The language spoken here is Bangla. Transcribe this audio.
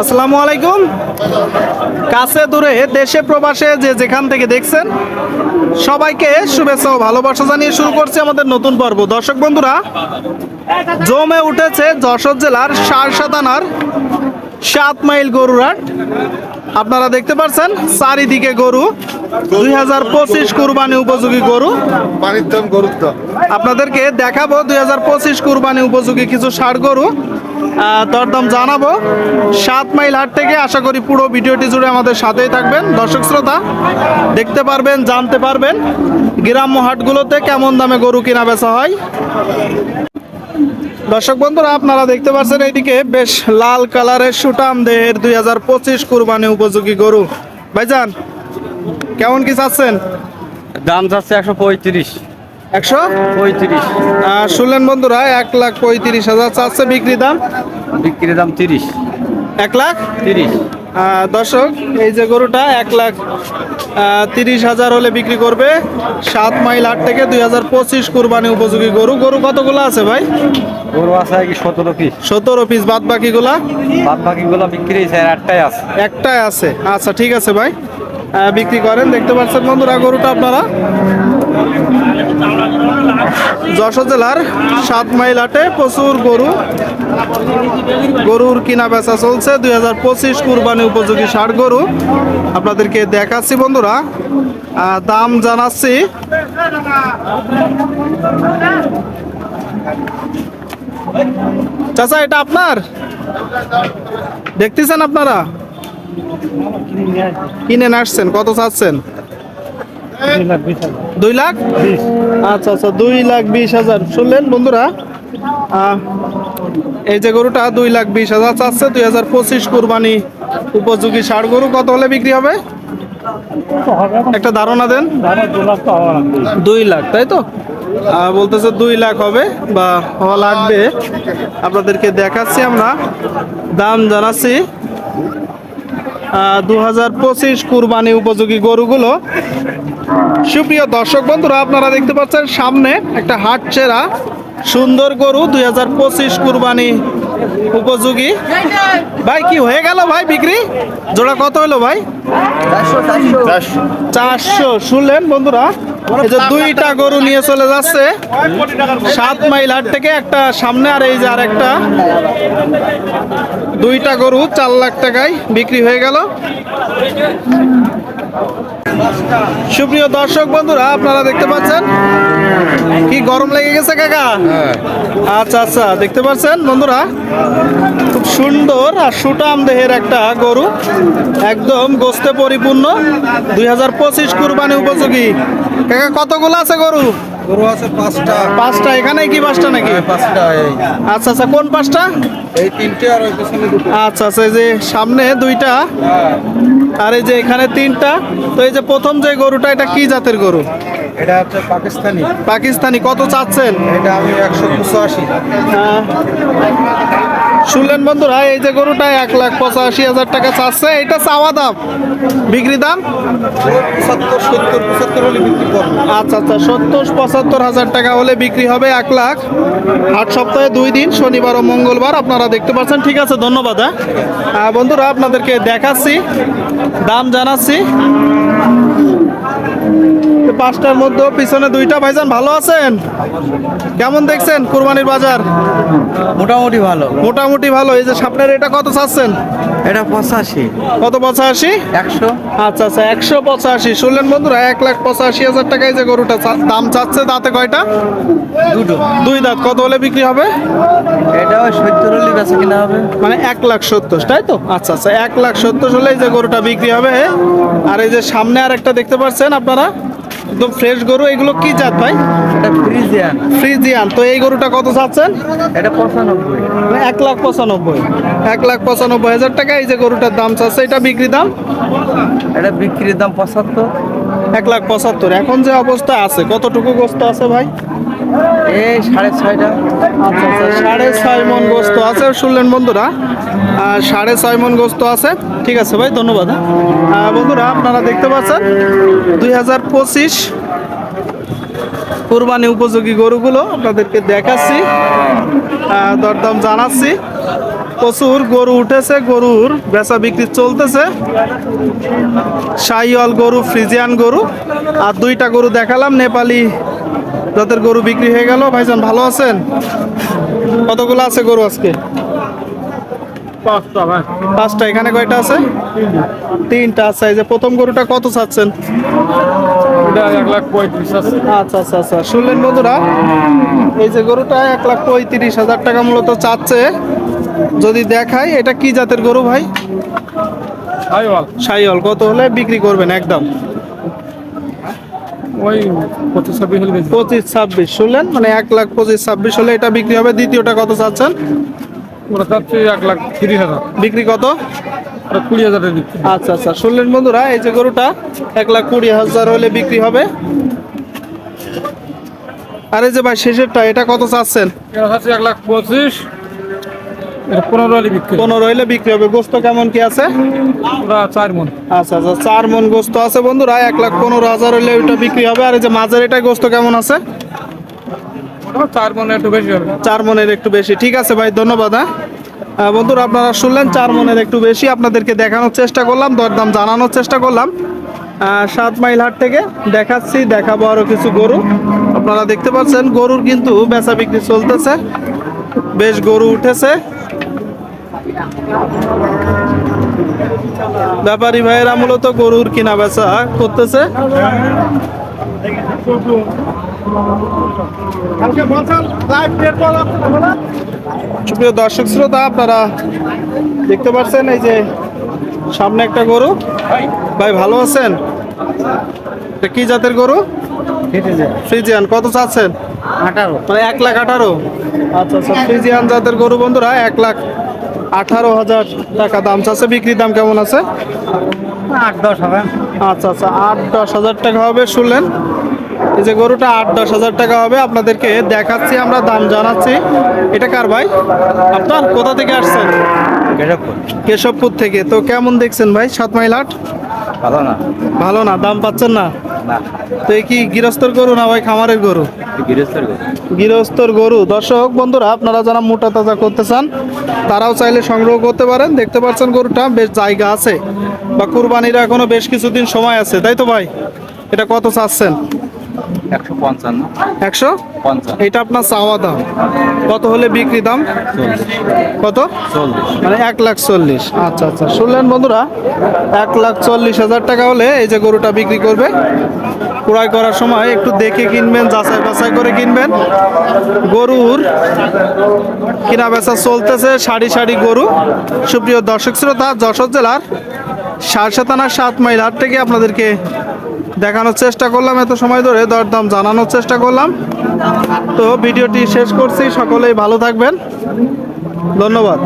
আসসালামু আলাইকুম। কাছে দূরে দেশে প্রবাসে যে যেখান থেকে দেখছেন সবাইকে শুভেচ্ছা ও ভালোবাসা জানিয়ে শুরু করছি আমাদের নতুন পর্ব। দর্শক বন্ধুরা জমে উঠেছে যশোর জেলার সারসা থানার সাত মাইল গরুরাট আপনারা দেখতে পাচ্ছেন চারিদিকে গরু দুই হাজার পঁচিশ কুরবানি উপযোগী গরু। আপনাদেরকে দেখাবো দুই হাজার পঁচিশ কুরবানি উপযোগী কিছু ষাড় গরু। দরদাম জানাব। সাত মাইল হাট থেকে আশা করি পুরো ভিডিওটি জুড়ে আমাদের সাথেই থাকবেন। দর্শক শ্রোতা, দেখতে পারবেন, জানতে পারবেন গ্রাম্য হাটগুলোতে কেমন দামে গরু কিনা বেচা হয়। দর্শক বন্ধুরা, আপনারা দেখতে পাচ্ছেন এইদিকে বেশ লাল কালারের সুটাম দেহের দুই হাজার পঁচিশ কুরবানি উপযোগী গরু। ভাইজান, কেমন কি চাচ্ছেন? দাম যাচ্ছে একশো পঁয়ত্রিশ। একশো? পঁয়ত্রিশ। শুনলেন বন্ধুরা এক লাখ পঁয়ত্রিশ হাজার চাচ্ছে বিক্রি দাম। বিক্রির দাম তিরিশ। এক লাখ? তিরিশ। দর্শক এই যে গরুটা এক লাখ তিরিশ হাজার হলে বিক্রি করবে। সাত মাইল আট থেকে দুই হাজার পঁচিশ কুরবানি উপযোগী গরু। গরু কতগুলো আছে ভাই? গরু আছে কি সতেরো পিস সতেরো পিস বাদ বাকিগুলা বাদ বাকিগুলো বিক্রি হয়েছে একটাই আছে। একটাই আছে। আচ্ছা ঠিক আছে ভাই। বিক্রি করেন দেখতে পাচ্ছেন বন্ধুরা গরুটা আপনারা। যশোর জেলার সাত মাইল হাটে প্রচুর গরু। গরুর কিনা বেচা চলছে। দুই হাজার পঁচিশ কুরবানি উপযোগী ষাট গরু। আপনাদেরকে দেখাচ্ছি বন্ধুরা। দাম জানাচ্ছি। চাচা, এটা আপনার? দেখতেছেন আপনারা? কিনে আসছেন। কত চাচ্ছেন? দুই লাখ আচ্ছা আচ্ছা দুই লাখ বিশ হাজার। শুনলেন বন্ধুরা? এই যে গরুটা দুই লাখ বিশ হাজার চাচ্ছে দুই হাজার পঁচিশ কুরবানি উপযোগী ষাড় গরু। কত হলে বিক্রি হবে? একটা ধারণা দেন। দুই লাখ তাই তো? বলতেছে দুই লাখ হবে বা হওয়া লাগবে। আপনাদেরকে দেখাচ্ছি আমরা। দাম জানাচ্ছি। দু হাজার পঁচিশ কুরবানি উপযোগী গরুগুলো। সুপ্রিয় দর্শক বন্ধুরা আপনারা দেখতে পাচ্ছেন সামনে একটা হাট চেরা সুন্দর গরু দুই হাজার পঁচিশ কুরবানি উপযোগী। ভাই কি হয়ে গেল ভাই বিক্রি? জোড়া কত হলো ভাই? চারশো। শুনলেন বন্ধুরা এই যে দুইটা গরু নিয়ে চলে যাচ্ছে। সাত মাইল হাট থেকে একটা সামনে আর এই যে আর একটা দুইটা গরু চার লাখ টাকায় বিক্রি হয়ে গেল। সুপ্রিয় দর্শক বন্ধুরা আপনারা দেখতে পাচ্ছেন? কি গরম লেগে গেছে কাকা? আচ্ছা আচ্ছা দেখতে পাচ্ছেন বন্ধুরা? খুব সুন্দর আর সুটাম দেহের একটা গরু। একদম গোস্তে পরিপূর্ণ। দুই হাজার পঁচিশ কুরবানি উপযোগী। কাকা কতগুলো আছে গরু? গরু আছে পাঁচটা। পাঁচটা এখানে কি পাঁচটা নাকি? পাঁচটা এই। আচ্ছা আচ্ছা কোন পাঁচটা? এই তিনটে আর ওই পেছনে দুটো। আচ্ছা আচ্ছা এই যে সামনে দুইটা আর এই যে এখানে তিনটা তো এই যে প্রথম যে গরুটা এটা কি জাতের গরু? এটা হচ্ছে পাকিস্তানি। পাকিস্তানি কত চাচ্ছেন? এটা আমি একশো পঁচাশি। আহ, শুনলেন বন্ধু বন্ধুরা এই যে গরুটা এক লাখ পঁচাশি হাজার টাকা চাচ্ছে এটা চাওয়া দাম। বিক্রি দাম? আচ্ছা আচ্ছা সত্তর পঁচাত্তর হাজার টাকা হলে বিক্রি হবে এক লাখ। আট সপ্তাহে দুই দিন শনিবার ও মঙ্গলবার আপনারা দেখতে পাচ্ছেন। ঠিক আছে ধন্যবাদ হ্যাঁ। বন্ধুরা আপনাদেরকে দেখাচ্ছি দাম জানাচ্ছি। পাঁচটার মধ্যে পিছনে দুইটা ভাইজান ভালো আছেন? কেমন দেখছেন কুরবানির বাজার? মোটামুটি ভালো। মোটামুটি ভালো। এই যে সামনের এটা কত চাচ্ছেন? এটা পঁচাশি। কত পঁচাশি? একশো। আচ্ছা আচ্ছা একশো পঁচাশি। শুনলেন বন্ধুরা এক লাখ পঁচাশি হাজার টাকায় যে গরুটা দাম চাচ্ছে দাঁতে কয়টা? দুটো। দুই দাঁত। কত হলে বিক্রি হবে? এটা সত্তর হলে বেচা কিনা হবে। মানে এক লাখ সত্তর তাই তো? আচ্ছা আচ্ছা এক লাখ সত্তর হলে এই যে গরুটা বিক্রি হবে। আর এই যে সামনে আর একটা দেখতে পাচ্ছেন আপনারা? একদম ফ্রেশ গরু এগুলো কি জাত ভাই? এটা ফ্রিজিয়ান। ফ্রিজিয়ান তো এই গরুটা কত চাচ্ছেন? এটা পঁচানব্বই। এক লাখ পঁচানব্বই। এক লাখ পঁচানব্বই হাজার টাকা এই যে গরুটার দাম চাচ্ছে এটা বিক্রি দাম? এটা বিক্রির দাম পঁচাত্তর। এক লাখ পঁচাত্তর। এখন যে অবস্থা আছে কতটুকু গোস্ত আছে ভাই? এই সাড়ে ছয়টা। আচ্ছা আচ্ছা সাড়ে ছয় মন গোস্ত আছে শুনলেন বন্ধুরা? আর সাড়ে ছয় মন গোস্ত আছে। ঠিক আছে ভাই ধন্যবাদ হ্যাঁ। বন্ধুরা আপনারা দেখতে পাচ্ছেন দুই হাজার পঁচিশ কুরবানি উপযোগী গরুগুলো আপনাদেরকে দেখাচ্ছি দরদাম জানাচ্ছি। প্রচুর গরু উঠেছে গরুর বেচা বিক্রি চলতেছে। সাইওয়াল গরু ফ্রিজিয়ান গরু। আর দুইটা গরু দেখালাম নেপালি যাদের গরু বিক্রি হয়ে গেল। ভাইজান ভালো আছেন? কতগুলো আছে গরু আজকে? পাঁচটা পাঁচটা এখানে কয়টা আছে? তিনটা। আছে এই যে প্রথম গরুটা কত চাচ্ছেন? আচ্ছা আচ্ছা আচ্ছা। শুনলেন বন্ধুরা এই যে গরুটা এক লাখ পঁয়ত্রিশ হাজার টাকা মূলত চাচ্ছে। যদি দেখাই এটা কি জাতের গরু ভাই? সাইওয়াল। কত হলে বিক্রি করবেন একদম? ওই পঁচিশ ছাব্বিশ হলে পঁচিশ ছাব্বিশ। শুনলেন? মানে এক লাখ পঁচিশ ছাব্বিশ হলে এটা বিক্রি হবে। দ্বিতীয়টা কত চাচ্ছেন? ওরা চাচ্ছে এক লাখ তিরিশ হাজার। বিক্রি কত? কুড়ি আচ্ছা আচ্ছা। শুনলেন বন্ধুরা এই যে গরুটা এক লাখ কুড়ি হাজার হলে বিক্রি হবে। আরে যে ভাই শেষেরটা এটা কত চাচ্ছেন? এক লাখ পঁচিশ। পনেরো হলে বিক্রি পনেরো হলে বিক্রি হবে। গোস্ত কেমন কি আছে? চার মন। আচ্ছা আচ্ছা চার মন গোস্ত আছে বন্ধুরা এক লাখ পনেরো হাজার হলে ওইটা বিক্রি হবে। আর এই যে মাঝের এটা গোস্ত কেমন আছে? চার মনে একটু বেশি হবে। চার মনের একটু বেশি। ঠিক আছে ভাই ধন্যবাদ হ্যাঁ। বন্ধুরা, আপনারা শুনলেন চার মনের একটু বেশি। আপনাদেরকে দেখানোর চেষ্টা করলাম, দরদাম জানানোর চেষ্টা করলাম। সাত মাইল হাট থেকে দেখাচ্ছি, দেখাবো আরও কিছু গরু। আপনারা দেখতে পাচ্ছেন, গরুর কিন্তু বেচা বিক্রি চলতেছে। বেশ গরু উঠেছে। ব্যাপারী ভাইয়েরা মূলত গরুর কিনা বেচা করতেছে। সুপ্রিয় দর্শক শ্রোতা আপনারা দেখতে পাচ্ছেন এই যে সামনে একটা গরু। ভাই ভালো আছেন? এটা কি জাতের গরু? ফ্রিজিয়ান। কত চাচ্ছেন? আঠারো। মানে এক লাখ আঠারো। আচ্ছা আচ্ছা। ফ্রিজিয়ান জাতের গরু বন্ধুরা এক লাখ আঠারো হাজার টাকা দাম চাচ্ছে। বিক্রির দাম কেমন আছে? আট দশ হবে। আচ্ছা আচ্ছা। আট দশ হাজার টাকা হবে শুনলেন। এই যে গরুটা আট দশ হাজার টাকা হবে। আপনাদেরকে দেখাচ্ছি আমরা দাম জানাচ্ছি। এটা কার ভাই? আপনার কোথা থেকে আসছেন? কেশবপুর। কেশবপুর থেকে। তো কেমন দেখছেন ভাই? সাত মাইল আট? ভালো না। ভালো না? দাম পাচ্ছেন না? তো এই কি গৃহস্থর গরু না ভাই খামারের গরু। গৃহস্থর গরু। দর্শক বন্ধুরা আপনারা যারা মোটা তাজা করতে চান তারাও চাইলে সংগ্রহ করতে পারেন। দেখতে পাচ্ছেন গরুটা বেশ জায়গা আছে। বা কুরবানির এখনও বেশ কিছুদিন সময় আছে তাই তো ভাই? এটা কত চাচ্ছেন? একশো পঞ্চান্ন। একশো? পঞ্চান্ন। এটা আপনার চাওয়া দাম। কত হলে বিক্রি দাম? কত? মানে এক লাখ চল্লিশ। আচ্ছা আচ্ছা। শুনলেন বন্ধুরা এক লাখ চল্লিশ হাজার টাকা হলে এই যে গরুটা বিক্রি করবে ক্রয় করার সময় একটু দেখে কিনবেন যাচাই বাছাই করে কিনবেন। গরুর কিনা বেচা চলতেছে সারি সারি গরু। সুপ্রিয় দর্শক শ্রোতা যশোর জেলার সারসা থানার সাত মাইল হাট থেকে আপনাদেরকে দেখানোর চেষ্টা করলাম, এত সময় ধরে দরদাম জানানোর চেষ্টা করলাম। তো ভিডিওটি শেষ করছি, সকলেই ভালো থাকবেন। ধন্যবাদ।